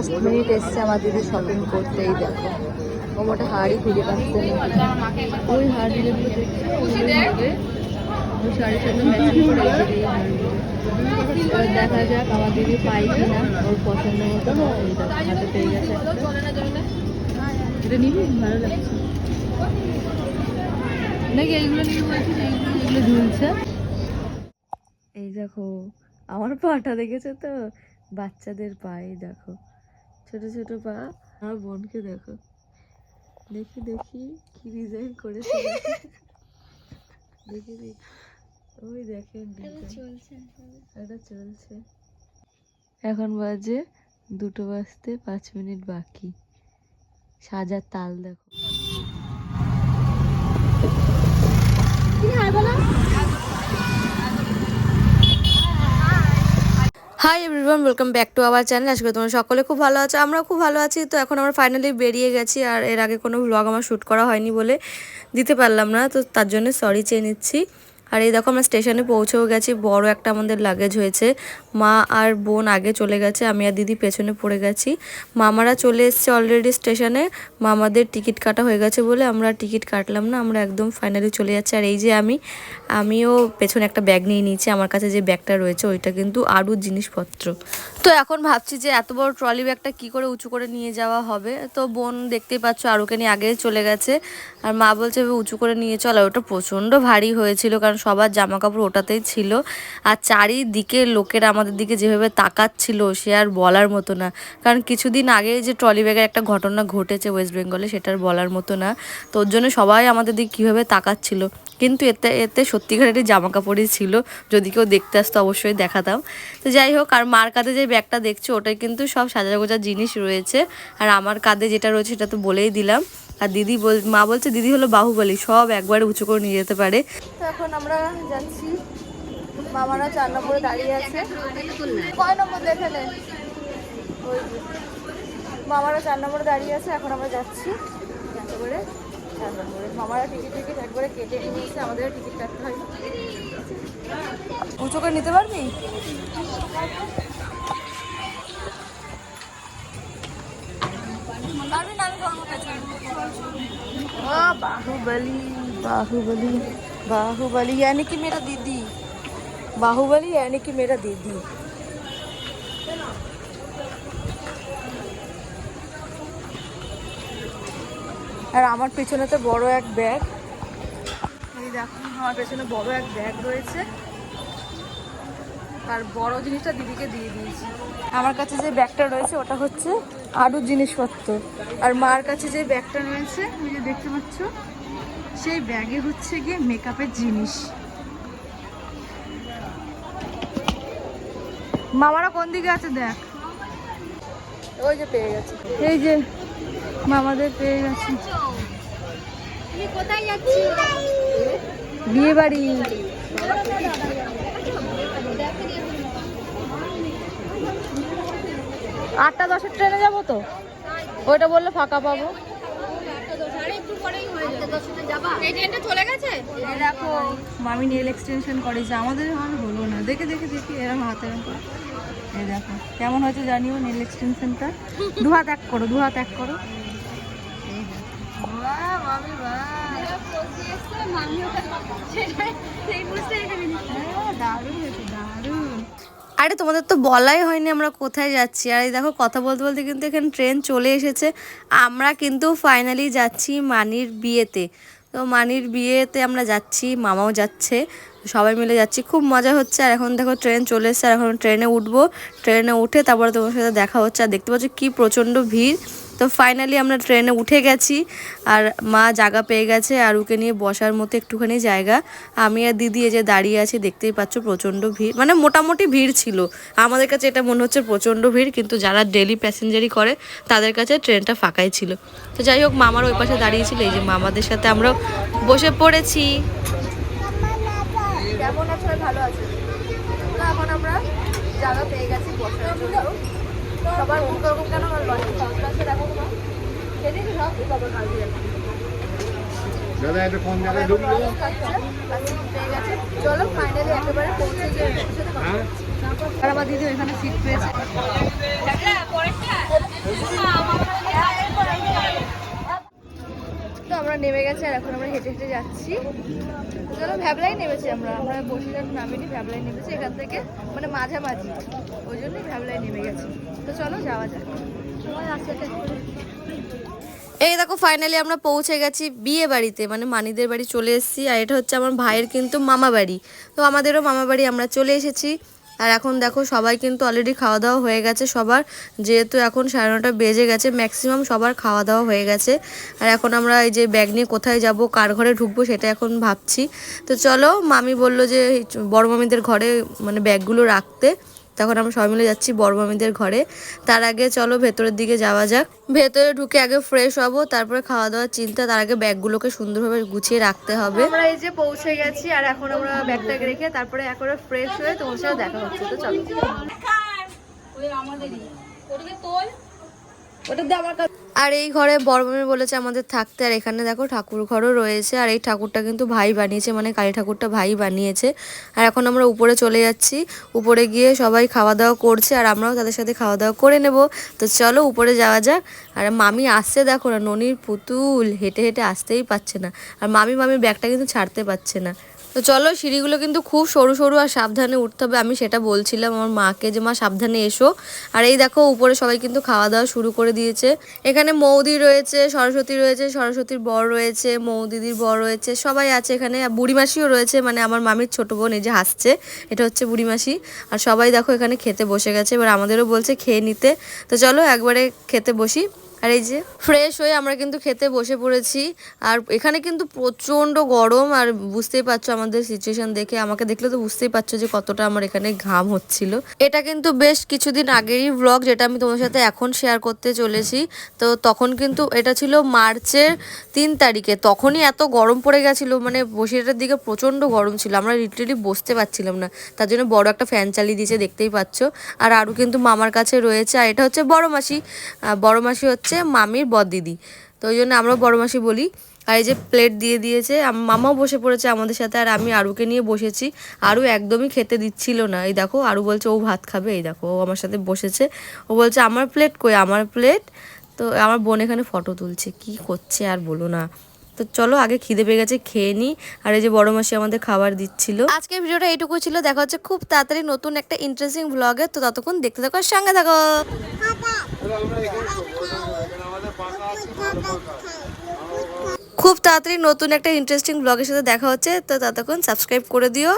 Last minute এসছে আমার দিদি শপিং করতেই দেখো। ও মোটা হাড়ি খুঁজে পাচ্ছে না। ওই। এবার দেখা যাক আমার দিদি পাই কিনা, ওর পছন্দ মতো। হাতে পেয়ে গেছে নাকি এইগুলো এইগুলো ঝুলছে। এই দেখো, আমার পাটা দেখেছ তো? বাচ্চাদের পায়ে দেখো। ছোট ছোট পা। আমার বোনকে দেখো। দেখি দেখি কি ডিজাইন করেছে। দেখি। দেখি। দেখি ওই দেখেন। এটা চলছে এখন বাজে দুটো বাজতে পাঁচ মিনিট বাকি। সাজার তাল দেখো। Hi everyone welcome back to our channel আজকে তোমার সকলে খুব ভালো আছো। আমরা খুব ভালো আছি। তো এখন আমরা ফাইনালি বেরিয়ে গেছি আর এর আগে কোনো ব্লগ আমার শ্যুট করা হয়নি বলে দিতে পারলাম না। তো তার জন্য সরি চেয়ে নিচ্ছি। আর এই দেখো আমরা স্টেশনে পৌঁছেও গেছি, বড় একটা আমাদের লাগেজ হয়েছে। মা আর বোন আগে চলে গেছে, আমি আর দিদি পেছনে পড়ে গেছি। মামারা চলে এসছে অলরেডি স্টেশনে, মামাদের টিকিট কাটা হয়ে গেছে বলে আমরা টিকিট কাটলাম না, আমরা একদম ফাইনালি চলে যাচ্ছি। আর এই যে আমি, আমিও পেছনে একটা ব্যাগ নিয়ে নিয়েছি, আমার কাছে যে ব্যাগটা রয়েছে, ওইটা কিন্তু আরও জিনিসপত্র। তো এখন ভাবছি যে এত বড় ট্রলি ব্যাগটা কি করে উঁচু করে নিয়ে যাওয়া হবে? তো বোন দেখতেই পাচ্ছ আরুকে নিয়ে আগে চলে গেছে। আর মা বলছে, "এভাবে উঁচু করে নিয়ে চল। ওটা প্রচণ্ড ভারী হয়েছিল, কারণ সবার জামা কাপড় ওটাতেই ছিল। আর চারিদিকে লোকেরা আমাদের দিকে যেভাবে তাকাচ্ছিল, সে আর বলার মতো না। কারণ কিছুদিন আগে যে ট্রলি ব্যাগের একটা ঘটনা ঘটেছে ওয়েস্ট বেঙ্গলে সেটার বলার মতো না। তো ওর জন্য সবাই আমাদের দিকে কীভাবে তাকাচ্ছিল। কিন্তু এতে এতে সত্যিকারেরই জামা কাপড়ই ছিল। যদি কেউ দেখতে আসতো অবশ্যই দেখাতাম। তো যাই হোক, আর মার কাঁধে যে ব্যাগটা দেখছ, ওটাই কিন্তু সব সাজা গোজা জিনিস রয়েছে। আর আমার কাঁধে যেটা রয়েছে, সেটা তো বলেই দিলাম। আর দিদি বল, মা বলছে দিদি হলো বাহুবলী, সব একবারে উঁচু করে নিয়ে যেতে পারে। এখন আমরা যাচ্ছি। মামারা চার নম্বরে দাঁড়িয়ে আছে। কয় নম্বর দেখে। মামারা চার নম্বরে দাঁড়িয়ে আছে, এখন আমরা যাচ্ছি। একেবারে চার নম্বরে। মামারা টিকিট টিকিট একবারে কেটে নিয়েছে আমাদের টিকিট কাটতে হয়। উঁচু করে নিতে পারবি? बाहुबली बाहुबली बाहुबली यानी कि मेरा दीदी बाहुबली यानी कि मेरा दीदी আর আমার পেছনে তো বড় এক ব্যাগ এই দেখো আমার পেছনে বড় এক ব্যাগ রয়েছে আর বড় জিনিসটা দিদিকে দিয়ে দিয়েছি আমার কাছে যে ব্যাগটা রয়েছে ওটা হচ্ছে আরও জিনিসপত্র। আর মার কাছে যে ব্যাগটা রয়েছে ওই যে দেখতে পাচ্ছ সেই ব্যাগে হচ্ছে গিয়ে মেকআপের জিনিস। মামারা কোন দিকে আছে দেখ। ওই যে পেয়ে গেছে। এই যে মামাদের পেয়ে গেছে। কোথায় যাচ্ছি বিয়ে বাড়ি আটটা দশের ট্রেনে যাব তো? ওইটা বললে ফাঁকা পাবো। চলে গেছে? দেখো মামি নেল এক্সটেনশন করেছে আমাদের আর হলো না। দেখে দেখে দেখি এরকম হাতে এই দেখো কেমন হয়েছে জানিও নেল এক্সটেনশনটা দু হাত এক করো দু হাত এক করো। হ্যাঁ, দারুণ হয়েছে দারুণ। আরে তোমাদের তো বলাই হয়নি আমরা কোথায় যাচ্ছি। আর এই দেখো কথা বলতে বলতে কিন্তু এখানে ট্রেন চলে এসেছে। আমরা কিন্তু ফাইনালি যাচ্ছি মানির বিয়েতে। তো মানির বিয়েতে আমরা যাচ্ছি, মামাও যাচ্ছে, সবাই মিলে যাচ্ছি। খুব মজা হচ্ছে। আর এখন দেখো ট্রেন চলে এসছে। আর এখন ট্রেনে উঠবো। ট্রেনে উঠে তারপরে তোমার সাথে দেখা হচ্ছে। আর দেখতে পাচ্ছ কি প্রচণ্ড ভিড়। তো ফাইনালি আমরা ট্রেনে উঠে গেছি, আর মা জায়গা পেয়ে গেছে, আর ওকে নিয়ে বসার মতো একটুখানি জায়গা। আমি আর দিদি এই যে দাঁড়িয়ে আছি, দেখতেই পাচ্ছ প্রচণ্ড ভিড় মানে মোটামুটি ভিড় ছিল। আমাদের কাছে এটা মনে হচ্ছে প্রচণ্ড ভিড়, কিন্তু যারা ডেলি প্যাসেঞ্জারই করে, তাদের কাছে ট্রেনটা ফাঁকাই ছিল। তো যাই হোক, মামার ওই পাশে দাঁড়িয়েছিল, এই যে মামাদের সাথে আমরা বসে পড়েছি। ভালো আছো? এখন আমরা জায়গা পেয়ে গেছি জন্য। সবার মুখ ওরকম কেন আমার লঞ্চে ফার্স্ট দেখো না সেদিকে সব বাবা কাজ দাদা এটা কোন জায়গায় ঢুকলো চলো ফাইনালি একেবারে পৌঁছে হ্যাঁ আর আমার দিদি এখানে সিট পেয়েছে। আমরা নেমে গেছি আর এখন আমরা হেঁটে হেঁটে যাচ্ছি। চলো ভ্যাবলাই নেমেছি আমরা। আমরা বসিরহাট নামিনি ভ্যাবলাই নেমেছি এখান থেকে মানে মাঝামাঝি। ওই জন্যই ভ্যাবলাই নেমে গেছি। তো চলো যাওয়া যাক। সবাই আসছে এই দেখো ফাইনালি আমরা পৌঁছে গেছি বিয়ে বাড়িতে। মানে মানিদের বাড়ি চলে এসেছি। আর এটা হচ্ছে আমার ভাইয়ের কিন্তু মামা বাড়ি। তো আমাদেরও মামা বাড়ি আমরা চলে এসেছি। আর এখন দেখো সবাই কিন্তু অলরেডি খাওয়া দাওয়া হয়ে গেছে সবার। যেহেতু এখন সাড়ে নটা বেজে গেছে ম্যাক্সিমাম সবার খাওয়া দাওয়া হয়ে গেছে। আর এখন আমরা এই যে ব্যাগ নিয়ে কোথায় যাব, কার ঘরে ঢুকবো সেটা এখন ভাবছি। তো চলো মামি বলল যে বড় মামিদের ঘরে মানে ব্যাগগুলো রাখতে। তখন আমরা সবাই মিলে যাচ্ছি বড় মামিদের ঘরে। তার আগে চলো ভেতরের দিকে যাওয়া যাক। ভেতরে ঢুকে আগে ফ্রেশ হব তারপরে খাওয়া দাওয়ার চিন্তা তার আগে ব্যাগগুলোকে সুন্দরভাবে গুছিয়ে রাখতে হবে। আমরা এই যে পৌঁছে গেছি আর এখন আমরা ব্যাগটাকে রেখে তারপরে এখন ফ্রেশ হয়ে তোমার সাথে দেখা হচ্ছে তো চলো। আর এই ঘরে বড় মামি বলেছে আমাদের থাকতে, আর এখানে দেখো ঠাকুর ঘরও রয়েছে, আর এই ঠাকুরটা কিন্তু ভাই বানিয়েছে মানে কালী ঠাকুরটা ভাই বানিয়েছে। আর এখন আমরা উপরে চলে যাচ্ছি, উপরে গিয়ে সবাই খাওয়া দাওয়া করছে, আর আমরাও তাদের সাথে খাওয়া দাওয়া করে নেব। তো চলো উপরে যাওয়া যাক। আর মামি আসছে দেখো না, ননির পুতুল, হেঁটে হেঁটে আসতেই পারছে না। আর মামি মামি ব্যাগটা কিন্তু ছাড়তে পারছে না। তো চলো, সিঁড়িগুলো কিন্তু খুব সরু সরু আর সাবধানে উঠতে হবে, আমি সেটা বলছিলাম, আমার মাকে যে মা সাবধানে এসো। আর এই দেখো, উপরে সবাই কিন্তু খাওয়া দাওয়া শুরু করে দিয়েছে। এখানে মৌদি রয়েছে, সরস্বতী রয়েছে, সরস্বতীর বর রয়েছে, মৌদিদির বর রয়েছে, সবাই আছে এখানে। বুড়িমাসিও রয়েছে মানে আমার মামির ছোট বোন এই যে হাসছে, এটা হচ্ছে বুড়িমাসি। আর সবাই দেখো এখানে খেতে বসে গেছে, এবার আমাদেরও বলছে খেয়ে নিতে। তো চলো, একবারে খেতে বসি। আর এই যে ফ্রেশ হয়ে আমরা কিন্তু খেতে বসে পড়েছি। আর এখানে কিন্তু প্রচণ্ড গরম, আর বুঝতেই পারছ আমাদের সিচুয়েশন দেখে। আমাকে দেখলে তো বুঝতেই পারছ যে কতটা আমার এখানে ঘাম হচ্ছিল। এটা কিন্তু বেশ কিছুদিন আগেরই ব্লগ যেটা আমি তোমার সাথে এখন শেয়ার করতে চলেছি। তো তখন কিন্তু এটা ছিল মার্চের তিন তারিখে। তখনই এত গরম পড়ে গেছিল মানে বসিরহাটের দিকে প্রচণ্ড গরম ছিল। আমরা লিটারেলি বসতে পারছিলাম না। তার জন্য বড় একটা ফ্যান চালিয়ে দিয়েছে, দেখতেই পাচ্ছ। আর আরও কিন্তু মামার কাছে রয়েছে। আর এটা হচ্ছে বড় মাসি। বড় মাসি হচ্ছে মামির বদ দিদি তো ওই জন্য আমরাও বড় মাসি বলি, আর এই যে প্লেট দিয়ে দিয়েছে মামাও বসে পড়েছে আমাদের সাথে, আর আমি আরুকে নিয়ে বসেছি। আরু একদমই খেতে দিচ্ছিল না। এই দেখো, আরু বলছে, ও ভাত খাবে? এই দেখো, ও আমার সাথে বসেছে। ও বলছে, আমার প্লেট কই? আমার প্লেট তো আমার বোন এখানে ফটো তুলছে, কি করছে আর বলো না। তো চলো, আগে খিদে পেয়ে গেছে, খেয়ে নিই আর এই যে বড় মাসি আমাদের খাবার দিচ্ছিল। আজকে ভিডিওটা এইটুকু ছিল। দেখা হচ্ছে খুব তাড়াতাড়ি নতুন একটা ইন্টারেস্টিং ব্লগে তো ততক্ষণ দেখতে থাকো সঙ্গে থাকো। খুব তাড়াতাড়ি নতুন একটা ইন্টারেস্টিং ব্লগের সাথে দেখা হচ্ছে। তো ততক্ষণ সাবস্ক্রাইব করে দিও।